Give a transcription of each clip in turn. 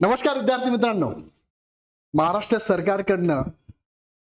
नमस्कार विद्यार्थी मित्रांनो. महाराष्ट्र सरकारकडनं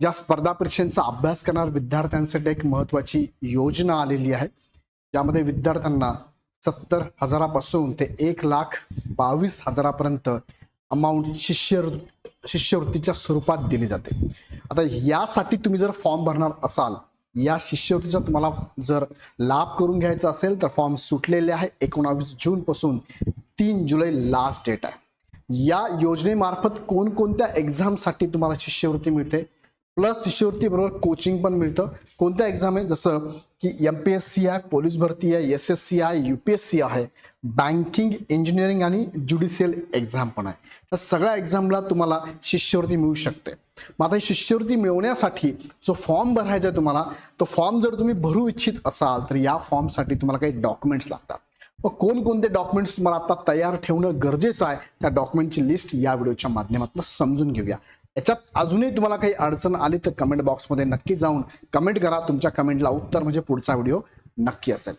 ज्या स्पर्धा परीक्षांचा अभ्यास करणाऱ्या विद्यार्थ्यांसाठी एक महत्वाची योजना आलेली आहे. ज्यामध्ये विद्यार्थ्यांना सत्तर हजारापासून ते एक लाख बावीस हजारापर्यंत अमाऊंट शिष्य शिष्यवृत्तीच्या स्वरूपात दिली जाते. आता यासाठी तुम्ही जर फॉर्म भरणार असाल या शिष्यवृत्तीचा तुम्हाला जर लाभ करून घ्यायचा असेल तर फॉर्म सुटलेले आहे. एकोणावीस जूनपासून तीन जुलै लास्ट डेट आहे. या योजनेमार्फत कोणकोणत्या एक्झामसाठी तुम्हाला शिष्यवृत्ती मिळते? प्लस शिष्यवृत्तीबरोबर कोचिंग पण मिळतं. कोणत्या एक्झाम आहे जसं की एम पी एस सी आहे पोलीस भरती आहे एस एस सी आहे यू पी एस सी आहे. बँकिंग इंजिनिअरिंग आणि ज्युडिशियल एक्झाम पण आहे. तर सगळ्या एक्झामला तुम्हाला शिष्यवृत्ती मिळू शकते. मग आता ही शिष्यवृत्ती मिळवण्यासाठी जो फॉर्म भरायचा आहे तुम्हाला तो फॉर्म जर तुम्ही भरू इच्छित असाल तर या फॉर्मसाठी तुम्हाला काही डॉक्युमेंट्स लागतात. मग कोणकोणते डॉक्युमेंट्स तुम्हाला आता तयार ठेवणं गरजेचं आहे त्या डॉक्युमेंटची लिस्ट या व्हिडिओच्या माध्यमातून समजून घेऊया. याच्यात अजूनही तुम्हाला काही अडचण आली तर कमेंट बॉक्समध्ये नक्की जाऊन कमेंट करा. तुमच्या कमेंटला उत्तर म्हणजे पुढचा व्हिडिओ नक्की असेल.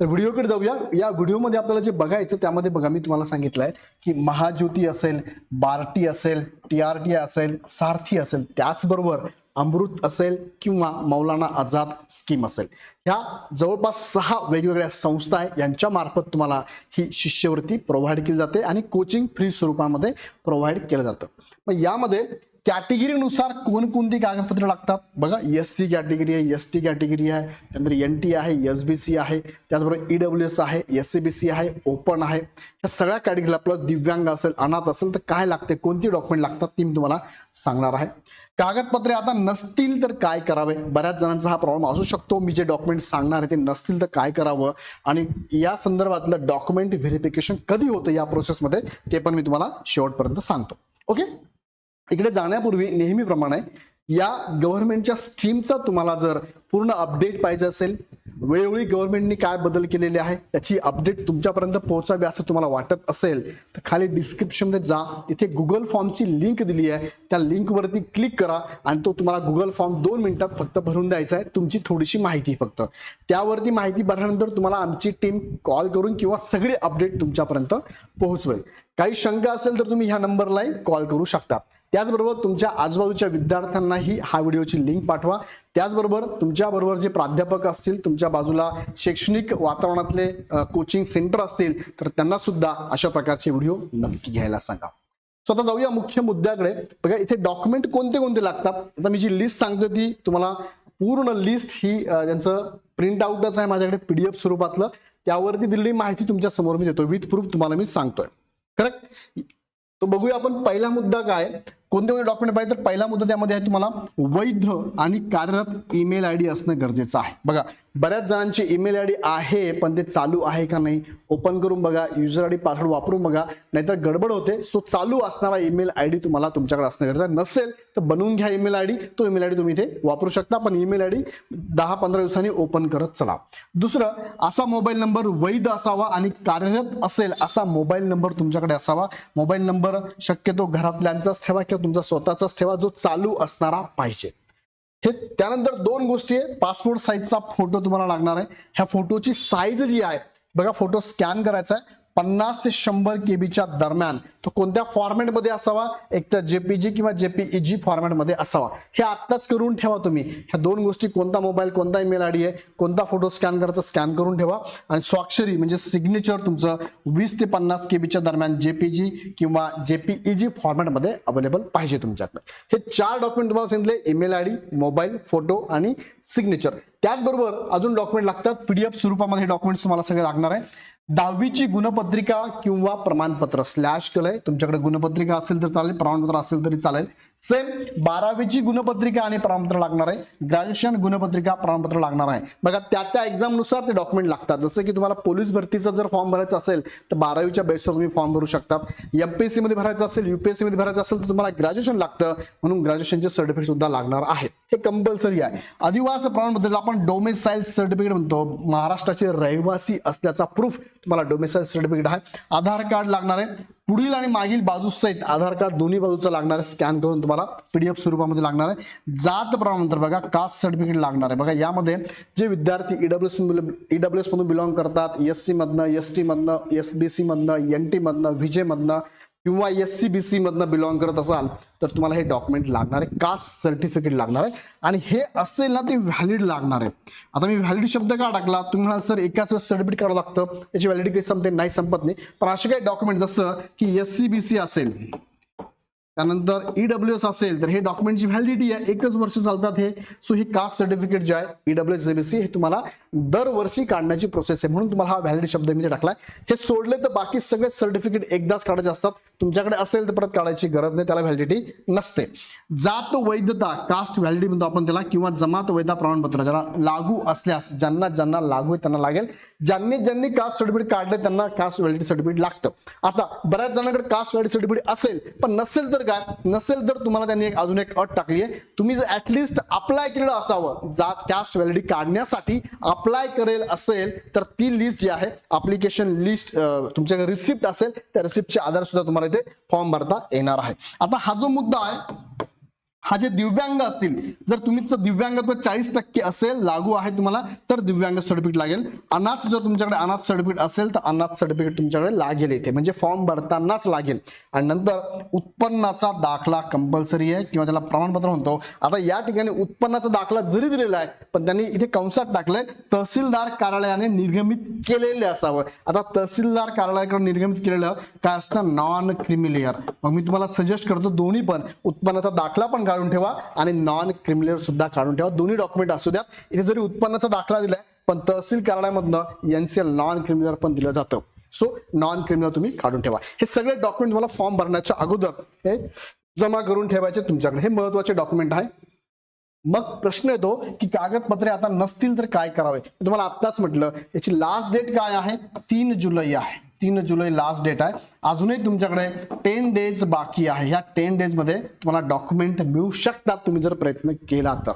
तर व्हिडिओकडे जाऊया. या व्हिडिओमध्ये आपल्याला जे बघायचं त्यामध्ये बघा मी तुम्हाला सांगितलंय की महाज्योती असेल बार्टी असेल टी आर टी असेल सारथी असेल त्याचबरोबर अमृत असेल किंवा मौलाना आझाद स्कीम असेल. ह्या जवळपास सहा वेगवेगळ्या संस्था आहे यांच्या मार्फत तुम्हाला ही शिष्यवृत्ती प्रोव्हाइड केली जाते आणि कोचिंग फ्री स्वरूपामध्ये प्रोव्हाइड केलं जातं. मग यामध्ये कॅटेगरीनुसार कोणकोणती कागदपत्रे लागतात? बघा एस सी कॅटेगरी आहे एस टी कॅटेगरी आहे त्यानंतर एन टी आहे एस बी सी आहे त्याचबरोबर ई डब्ल्यू एस आहे एस सी बी सी आहे ओपन आहे. या सगळ्या कॅटेगरीला प्लस दिव्यांग असेल अनाथ असेल तर काय लागते? कोणती डॉक्युमेंट लागतात? ती मी तुम्हाला सांगणार आहे. कागदपत्रे आता नसतील तर काय करावे? बऱ्याच जणांचा हा प्रॉब्लेम असू शकतो. मी जे डॉक्युमेंट सांगणार आहे ते नसतील तर काय करावं? आणि या संदर्भातलं डॉक्युमेंट व्हेरिफिकेशन कधी होतं या प्रोसेसमध्ये ते पण मी तुम्हाला शेवटपर्यंत सांगतो. ओके इकडे जाण्यापूर्वी नेहमीप्रमाणे या गव्हर्नमेंटच्या स्कीमचा तुम्हाला जर पूर्ण अपडेट पाहिजे असेल वेळोवेळी गव्हर्नमेंटने काय बदल केलेले आहे त्याची अपडेट तुमच्यापर्यंत पोहोचावी असं तुम्हाला वाटत असेल तर खाली डिस्क्रिप्शनमध्ये जा. इथे गुगल फॉर्मची लिंक दिली आहे. त्या लिंकवरती क्लिक करा आणि तो तुम्हाला गुगल फॉर्म दोन मिनिटात फक्त भरून द्यायचा आहे. तुमची थोडीशी माहिती फक्त. त्यावरती माहिती भरल्यानंतर तुम्हाला आमची टीम कॉल करून किंवा सगळी अपडेट तुमच्यापर्यंत पोहोचवेल. काही शंका असेल तर तुम्ही ह्या नंबरलाही कॉल करू शकता. त्याचबरोबर तुमच्या आजूबाजूच्या विद्यार्थ्यांनाही हा व्हिडिओची लिंक पाठवा. त्याचबरोबर तुमच्याबरोबर जे प्राध्यापक असतील तुमच्या बाजूला शैक्षणिक वातावरणातले कोचिंग सेंटर असतील तर त्यांना सुद्धा अशा प्रकारचे व्हिडिओ नक्की घ्यायला सांगा. सो आता जाऊया मुख्य मुद्द्याकडे. बघा इथे डॉक्युमेंट कोणते कोणते लागतात? आता मी जी लिस्ट सांगतो ती तुम्हाला पूर्ण लिस्ट ही ज्यांचं प्रिंट आउटच आहे माझ्याकडे पीडीएफ स्वरूपातलं. त्यावरती दिलेली माहिती तुमच्यासमोर मी देतो. विथ प्रूफ तुम्हाला मी सांगतोय. करेक्ट तो बघूया आपण पहिला मुद्दा काय कोणते कोणते डॉक्युमेंट पाहिजे तर पहिला मुद्दा त्यामध्ये आहे तुम्हाला वैध आणि कार्यरत ईमेल आय डी असणं गरजेचं आहे. बघा बऱ्याच जणांची ईमेल आय डी आहे पण ते चालू आहे का नाही ओपन करून बघा युजर आय डी पासवर्ड वापरून बघा नाहीतर गडबड होते. सो चालू असणारा ईमेल आय डी तुम्हाला तुमच्याकडे असणं गरजेचं नसेल तर बनवून घ्या ईमेल आय डी. तो ईमेल आय डी तुम्ही इथे वापरू शकता पण ईमेल आय डी दहा पंधरा दिवसांनी ओपन करत चला. दुसरं असा मोबाईल नंबर वैध असावा आणि कार्यरत असेल असा मोबाईल नंबर तुमच्याकडे असावा. मोबाईल नंबर शक्यतो घरातल्यांचाच ठेवा किंवा तुमचा स्वतःचाच ठेवा जो चालू असणारा पाहिजे. हे त्यानंतर दोन गोष्टी आहे. पासपोर्ट साईजचा फोटो तुम्हाला लागणार आहे. ह्या फोटोची साईज जी आहे बघा फोटो स्कॅन करायचा आहे. पन्नास ते शंभर केबीच्या दरम्यान तो कोणत्या फॉर्मॅटमध्ये असावा? एक तर जेपीजी किंवा जेपीईजी फॉर्मॅटमध्ये असावा. हे आत्ताच करून ठेवा तुम्ही. ह्या दोन गोष्टी कोणता मोबाईल कोणता ईमेल आय डी आहे कोणता फोटो स्कॅन करायचा स्कॅन करून ठेवा. आणि स्वाक्षरी म्हणजे सिग्नेचर तुमचं वीस ते पन्नास केबीच्या दरम्यान जेपीजी किंवा जेपीईजी फॉर्मॅटमध्ये अवेलेबल पाहिजे तुमच्याकडे. हे चार डॉक्युमेंट तुम्हाला सांगितले email I D mobile photo आणि सिग्नेचर त्याचबरोबर अजून डॉक्युमेंट लागतात. पीडीएफ स्वरूपामध्ये डॉक्युमेंट्स तुम्हाला सगळे लागणार आहे. दहावीची गुणपत्रिका किंवा प्रमाणपत्र स्लॅश केलंय. तुमच्याकडे गुणपत्रिका असेल तर चालेल प्रमाणपत्र असेल तरी चालेल. सेम बारावीची गुणपत्रिका आणि प्रमाणपत्र लागणार आहे. ग्रॅज्युएशन गुणपत्रिका प्रमाणपत्र लागणार आहे. बघा त्या त्या एक्झामनुसार ते डॉक्युमेंट लागतात. जसं की तुम्हाला पोलीस भरतीचा जर फॉर्म भरायचा असेल तर बारावीच्या बेसवर तुम्ही फॉर्म भरू शकता एमपीएससी मध्ये भरायचं असेल युपीएससी मध्ये भरायचं असेल तर तुम्हाला ग्रॅज्युएशन लागतं. म्हणून ग्रॅज्युएशनचे सर्टिफिकेट सुद्धा लागणार आहे. हे कंपल्सरी आहे. आदिवासी प्रमाणपत्र आपण डोमेसाईल सर्टिफिकेट म्हणतो. महाराष्ट्राचे रहिवासी असल्याचा प्रूफ तुम्हाला डोमेसाईल सर्टिफिकेट आहे. आधार कार्ड लागणार आहे. पुढील आणि मागील बाजूसहित आधार कार्ड दोन्ही बाजूचं लागणार आहे स्कॅन करून तुम्हाला पीडीएफ स्वरूपामध्ये लागणार आहे. जात प्रमाणपत्र बघा कास्ट सर्टिफिकेट लागणार आहे. बघा यामध्ये जे विद्यार्थी ईडब्ल्यूएस ईडब्ल्यूएस मधून बिलॉंग करतात एस सी मधनं एस टी मधनं एस बी सी मधनं एन टी मधनं व्हिजे मधनं किंवा एस सी बी सी मधनं बिलॉंग करत असाल तर तुम्हाला हे डॉक्युमेंट लागणार आहे. कास्ट सर्टिफिकेट लागणार आहे. आणि हे असेल ना ते व्हॅलिड लागणार आहे. आता मी व्हॅलिड शब्द का टाकला? तुम्ही म्हणाल सर एकाच वेळेस सर्टिफिकेट करावं लागतं. त्याची व्हॅलिडिटी काही संपते नाही संपत नाही. पण असे काही डॉक्युमेंट जसं की एस सी बी सी असेल त्यानंतर ईडब्ल्यू एस असेल तर हे डॉक्युमेंटची व्हॅलिडिटी आहे. एकच वर्ष चालतात हे. सो हे कास्ट सर्टिफिकेट जे आहे ईडब्ल्यू एस एबीसी हे तुम्हाला दरवर्षी काढण्याची प्रोसेस आहे. म्हणून तुम्हाला हा व्हॅलिड शब्द मी टाकलाय. हे सोडले तर बाकी सगळे सर्टिफिकेट एकदाच काढायचे असतात. तुमच्याकडे असेल तर परत काढायची गरज नाही त्याला व्हॅलिडिटी नसते. जात वैधता कास्ट व्हॅलिडिटी म्हणतो आपण त्याला किंवा जमात वैधा प्रमाणपत्र ज्याला लागू असल्यास ज्यांना ज्यांना लागू आहे त्यांना लागेल. ज्यांनी ज्यांनी कास्ट सर्टिफिकेट काढले त्यांना कास्ट व्हॅलिडिटी सर्टिफिकेट लागतं. आता बऱ्याच जणांकडे कास्ट व्हॅलिडिटी सर्टिफिकेट असेल पण नसेल तर काय नसेल तर तुम्हाला त्यांनी एक अजून एक अट टाकली आहे. तुम्ही जर ऍटलिस्ट अप्लाय केलेलं असावं जात कॅस्ट व्हॅलिडी काढण्यासाठी अप्लाय करेल असेल तर ती लिस्ट जी आहे अप्लिकेशन लिस्ट तुमच्याकडे रिसिप्ट असेल त्या रिसिप्टच्या आधार सुद्धा तुम्हाला इथे फॉर्म भरता येणार आहे. आता हा जो मुद्दा आहे हा जे दिव्यांग असतील जर तुमचं दिव्यांगत्व चाळीस टक्के असेल लागू आहे तुम्हाला तर दिव्यांग सर्टिफिकेट लागेल. अनाथ जर तुमच्याकडे अनाथ सर्टिफिकेट असेल तर अनाथ सर्टिफिकेट तुमच्याकडे लागेल इथे. म्हणजे फॉर्म भरतानाच लागेल. आणि नंतर उत्पन्नाचा दाखला कंपल्सरी आहे किंवा त्याला प्रमाणपत्र म्हणतो. आता या ठिकाणी उत्पन्नाचा दाखला जरी दिलेला आहे पण त्यांनी इथे कंसात टाकलंय तहसीलदार कार्यालयाने निर्गमित केलेले असावं. आता तहसीलदार कार्यालयाकडे निर्गमित केलेलं काय असतं? नॉन क्रिमिलेअर मग मी तुम्हाला सजेस्ट करतो दोन्ही पण. उत्पन्नाचा दाखला पण काढून ठेवा आणि नॉन क्रिमिनल सुद्धा काढून ठेवा. दोन्ही डॉक्युमेंट असू द्या. इथे जरी उत्पन्नाचा दाखला दिलाय पण तहसील कार्यालयामधनं एनसीएल नॉन क्रिमिनल पण दिलं जातं. सो नॉन क्रिमिनल तुम्ही काढून ठेवा. हे सगळे डॉक्युमेंट तुम्हाला फॉर्म भरण्याच्या अगोदर हे जमा करून ठेवायचे तुमच्याकडे. हे महत्त्वाचे डॉक्युमेंट आहे. मग प्रश्न येतो की कागदपत्रे आता नसतील तर काय करावे? तुम्हाला आत्ताच म्हटलं याची लास्ट डेट काय आहे? तीन जुलै आहे. तीन जुलै लास्ट डेट आहे. अजूनही तुमच्याकडे टेन डेज बाकी आहे. ह्या टेन डेजमध्ये तुम्हाला डॉक्युमेंट मिळू शकतात तुम्ही जर प्रयत्न केला तर.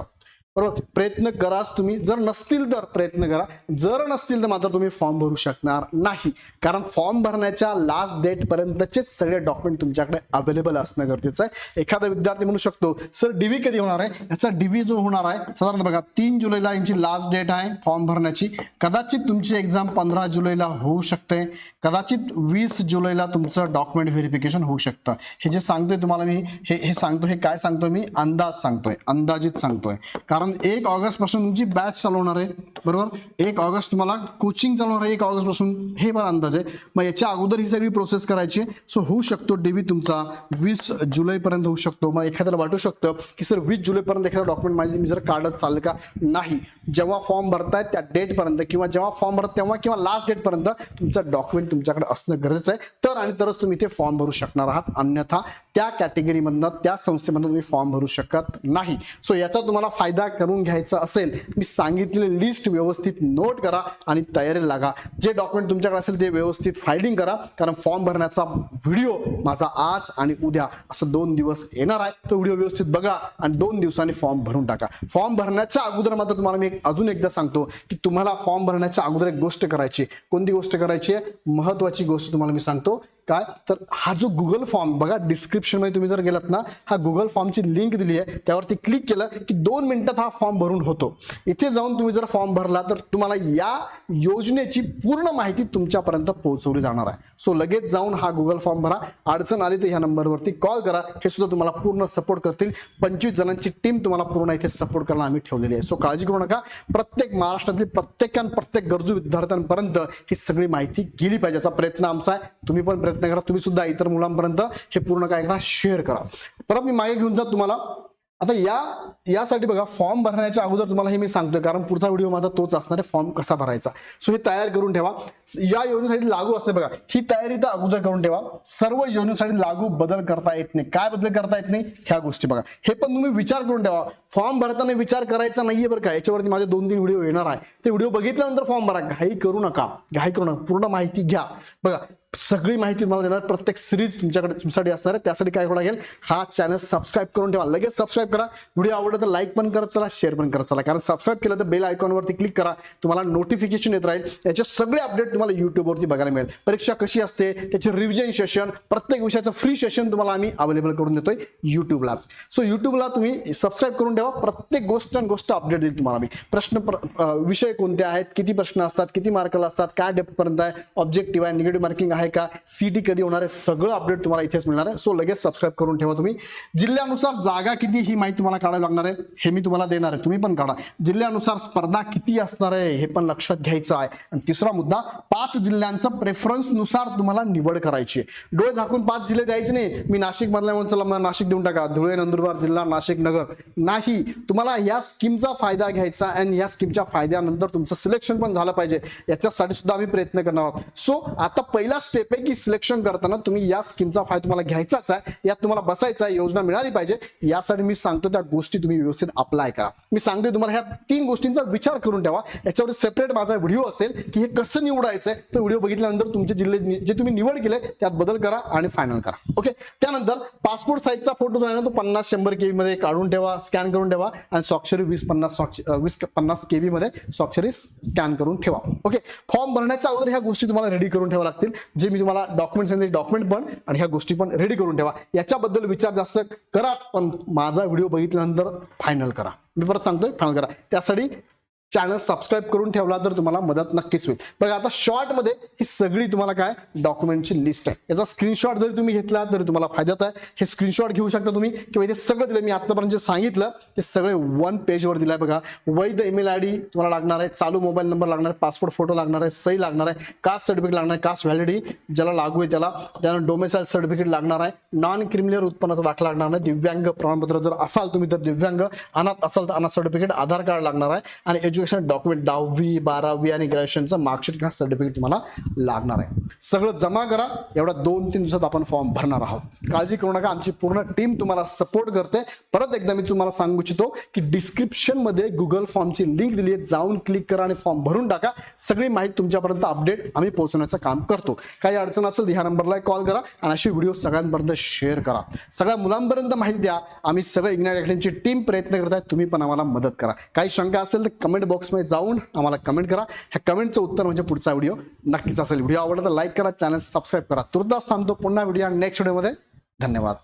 बरोबर? प्रयत्न कराच तुम्ही. जर नसतील तर प्रयत्न करा. जर नसतील तर मात्र तुम्ही फॉर्म भरू शकणार नाही. कारण फॉर्म भरण्याच्या लास्ट डेट पर्यंतचेच सगळे डॉक्युमेंट तुमच्याकडे अवेलेबल असणं गरजेचं आहे. एखादा विद्यार्थी म्हणू शकतो सर डीव्ही कधी होणार आहे? याचा डीव्ही जो होणार आहे साधारण बघा तीन जुलैला यांची लास्ट डेट आहे फॉर्म भरण्याची. कदाचित तुमची एक्झाम पंधरा जुलैला होऊ शकते. कदाचित वीस जुलैला तुमचं डॉक्युमेंट व्हेरिफिकेशन होऊ शकतं. हे जे सांगतोय तुम्हाला मी हे हे सांगतो हे काय सांगतोय मी? अंदाज सांगतोय. अंदाजित सांगतोय. कारण एक ऑगस्टपासून तुमची बॅच चालू होणार आहे बरोबर? एक ऑगस्ट तुम्हाला कोचिंग चालू होणार आहे एक ऑगस्टपासून हे पण अंदाज आहे. मग याच्या अगोदर ही सगळी प्रोसेस करायची सो होऊ शकतो डेबी तुमचा वीस जुलैपर्यंत होऊ शकतो. मग एखाद्याला वाटू शकतं की सर वीस जुलैपर्यंत एखादा डॉक्युमेंट माझी मी जर काढत चालेल का? नाही. जेव्हा फॉर्म भरताय त्या डेटपर्यंत किंवा जेव्हा फॉर्म भरत तेव्हा किंवा लास्ट डेटपर्यंत तुमचं डॉक्युमेंट तुमच्याकडे असणं गरजेचं आहे. तर आणि तरच तुम्ही ते फॉर्म भरू शकणार आहात. अन्यथा त्या कॅटेगरीमधनं त्या संस्थेमधनं तुम्ही फॉर्म भरू शकत नाही. सो याचा तुम्हाला फायदा करून घ्यायचं असेल मी सांगितलेली लिस्ट व्यवस्थित नोट करा आणि तयारीला लागा. जे डॉक्युमेंट तुमच्याकडे असेल ते व्यवस्थित फायलिंग करा. कारण फॉर्म भरण्याचा व्हिडिओ माझा आज आणि उद्या असं दोन दिवस येणार आहे. तो व्हिडिओ व्यवस्थित बघा आणि दोन दिवसांनी फॉर्म भरून टाका. फॉर्म भरण्याच्या अगोदर मात्र तुम्हाला मी अजून एकदा सांगतो की तुम्हाला फॉर्म भरण्याच्या अगोदर एक गोष्ट करायची कोणती गोष्ट करायची आहे? महत्वाची गोष्ट तुम्हाला मी सांगतो. काय? तर हा जो गुगल फॉर्म बघा डिस्क्रिप्शनमध्ये तुम्ही जर गेलात ना हा गुगल फॉर्मची लिंक दिली आहे त्यावरती क्लिक केलं की दोन मिनिटात हा फॉर्म भरून होतो. इथे जाऊन तुम्ही जर फॉर्म भरला तर तुम्हाला या योजनेची पूर्ण माहिती तुमच्यापर्यंत पोहोचवली जाणार आहे. सो लगेच जाऊन हा गुगल फॉर्म भरा. अडचण आली तर ह्या नंबरवरती कॉल करा. हे सुद्धा तुम्हाला पूर्ण सपोर्ट करतील. पंचवीस जणांची टीम तुम्हाला पूर्ण इथे सपोर्ट करायला आम्ही ठेवलेली आहे. सो काळजी करू नका. प्रत्येक महाराष्ट्रातील प्रत्येकान प्रत्येक गरजू विद्यार्थ्यांपर्यंत ही सगळी माहिती गेली पाहिजे याचा प्रयत्न आमचा आहे. तुम्ही पण प्रयत्न करा. तुम्ही सुद्धा इतर मुलांपर्यंत हे पूर्ण काय करा शेअर करा. परत मी मागे घेऊन जात तुम्हाला. आता या यासाठी बघा फॉर्म भरण्याच्या अगोदर तुम्हाला हे मी सांगतोय कारण पुढचा व्हिडिओ माझा तोच असणार आहे फॉर्म कसा भरायचा. सो हे तयार करून ठेवा. या योजनेसाठी लागू असते बघा. ही तयारी तर अगोदर करून ठेवा. सर्व योजनेसाठी लागू बदल करता येत नाही. काय बदल करता येत नाही? ह्या गोष्टी बघा. हे पण तुम्ही विचार करून ठेवा. फॉर्म भरताना विचार करायचा नाहीये बरं का. याच्यावरती माझे दोन तीन व्हिडिओ येणार आहे. ते व्हिडिओ बघितल्यानंतर फॉर्म भरा. घाई करू नका. घाई करू नका. पूर्ण माहिती घ्या. बघा सगळी माहिती तुम्हाला देणार. प्रत्येक सिरीज तुमच्याकडे तुमच्यासाठी असणार आहे. त्यासाठी काय करावं लागेल? हा चॅनल सबस्क्राईब करून ठेवा. लगेच सबस्क्राईब करा. व्हिडिओ आवडला तर लाईक पण करत चला शेअर पण करत चला. कारण सबस्क्राईब केलं तर बेल आयकॉनवरती क्लिक करा. तुम्हाला नोटिफिकेशन येत राहील. याचे सगळे अपडेट तुम्हाला युट्यूबवरती बघायला मिळेल. परीक्षा कशी असते? त्याचे रिव्हिजन सेशन प्रत्येक विषयाचं फ्री सेशन तुम्हाला आम्ही अवेलेबल करून देतोय युट्यूबलाच सो युट्यूबला तुम्ही सबस्क्राईब करून ठेवा. प्रत्येक गोष्ट आणि गोष्ट अपडेट देईल तुम्हाला मी प्रश्न विषय कोणते आहेत? किती प्रश्न असतात? किती मार्कला असतात? काय डेप्थपर्यंत आहे? ऑब्जेक्टिव्ह आहे निगेटिव्ह मार्किंग आहे आहे का? सीटी कधी होणार आहे? सगळं अपडेट तुम्हाला इथेच मिळणार आहे. सो लगेच सबस्क्राईब करून ठेवा तुम्ही. जिल्ह्यानुसार जागा किती ही माहिती तुम्हाला काढावी लागणार आहे हे मी तुम्हाला देणार आहे. तुम्ही पण काढा. जिल्ह्यानुसार स्पर्धा किती असणार आहे हे पण लक्षात घ्यायचं आहे. आणि तिसरा मुद्दा पाच जिल्ह्यांचं प्रेफरन्सनुसार तुम्हाला निवड करायची आहे. डोळे झाकून पाच जिल्हे द्यायचे नाही. मी नाशिक मधल्या चला मला नाशिक देऊन टाका. धुळे नंदुरबार जिल्हा नाशिक नगर. नाही तुम्हाला या स्कीमचा फायदा घ्यायचा आणि या स्कीमच्या फायद्यानंतर तुमचं सिलेक्शन पण झालं पाहिजे. याच्यासाठी सुद्धा आम्ही प्रयत्न करणार आहोत. सो आता पहिला स्टेप आहे की सिलेक्शन करताना तुम्ही या स्कीमचा फायदा तुम्हाला घ्यायचाच आहे. यात तुम्हाला बसायचा आहे योजना मिळाली पाहिजे. यासाठी मी सांगतो त्या गोष्टी तुम्ही व्यवस्थित अप्लाय करा. मी सांगतोय तुम्हाला ह्या तीन गोष्टींचा विचार करून ठेवा. याच्यावर सेपरेट माझा व्हिडिओ असेल की हे कसं निवडायचं आहे तो व्हिडिओ बघितल्यानंतर तुमचे जिल्हे जे तुम्ही निवड केले त्यात बदल करा आणि फायनल करा. ओके त्यानंतर पासपोर्ट साईजचा फोटो जो आहे ना तो पन्नास शंभर केबी मध्ये काढून ठेवा स्कॅन करून ठेवा आणि स्वाक्षरी वीस पन्नास वीस पन्नास केबी मध्ये स्वाक्षरी स्कॅन करून ठेवा. ओके फॉर्म भरण्याच्या अगोदर ह्या गोष्टी तुम्हाला रेडी करून ठेवा लागतील. जे मी तुम्हाला डॉक्युमेंट सांगितले डॉक्युमेंट पण आणि ह्या गोष्टी पण रेडी करून ठेवा. याच्याबद्दल विचार जास्त कराच पण माझा व्हिडिओ बघितल्यानंतर फायनल करा. मी परत सांगतोय फायनल करा. त्यासाठी चॅनल सबस्क्राईब करून ठेवला तर तुम्हाला मदत नक्कीच होईल. बघा आता शॉर्टमध्ये ही सगळी तुम्हाला काय? डॉक्युमेंटची लिस्ट आहे. याचा स्क्रीनशॉट जरी तुम्ही घेतला तरी तुम्हाला फायद्यात आहे. हे स्क्रीनशॉट घेऊ शकता तुम्ही. किंवा इथे सगळं दिलं मी आतापर्यंत जे सांगितलं ते सगळे वन पेजवर दिलंय बघा. वैध ईमेल आय डी तुम्हाला लागणार आहे. चालू मोबाईल नंबर लागणार आहे. पासपोर्ट फोटो लागणार आहे. सही लागणार आहे. कास्ट सर्टिफिकेट लागणार आहे. कास्ट व्हॅलिडिटी ज्याला लागू आहे त्याला. त्यानंतर डोमेसाईल सर्टिफिकेट लागणार आहे. नॉन क्रिमिनल उत्पन्नाचा दाखला लागणार नाही. दिव्यांग प्रमाणपत्र जर असाल तुम्ही तर दिव्यांग अनाथ असाल तर अनाथ सर्टिफिकेट आधार कार्ड लागणार आहे. आणि एज्युकेशन डॉक्युमेंट दहावी बारावी आणि ग्रॅज्युएशनचं मार्कशीट किंवा सर्टिफिकेट तुम्हाला लागणार आहे. सगळं जमा करा. एवढ्या दोन तीन दिवसात आपण फॉर्म भरणार आहोत. काळजी करू नका. आमची पूर्ण टीम तुम्हाला सपोर्ट करते. परत एकदा मी तुम्हाला सांगू इच्छितो की डिस्क्रिप्शनमध्ये गुगल फॉर्मची लिंक दिली आहे. जाऊन क्लिक करा आणि फॉर्म भरून टाका. सगळी माहिती तुमच्यापर्यंत अपडेट आम्ही पोहोचवण्याचं काम करतो. काही अडचण असेल ह्या नंबरला कॉल करा आणि अशी व्हिडिओ सगळ्यांपर्यंत शेअर करा. सगळ्या मुलांपर्यंत माहिती द्या. आम्ही सगळं इग्नाइट अकॅडमीची टीम प्रयत्न करत आहे. तुम्ही पण आम्हाला मदत करा. काही शंका असेल तर कमेंट कमेंट बॉक्समध्ये जाऊन आम्हाला कमेंट करा. ह्या कमेंटचं उत्तर म्हणजे पुढचा व्हिडिओ नक्कीच असेल. व्हिडिओ आवडला तर लाईक करा चॅनल सबस्क्राईब करा. तुर्तास थांबतो पुन्हा व्हिडिओ नेक्स्ट व्हिडिओमध्ये धन्यवाद.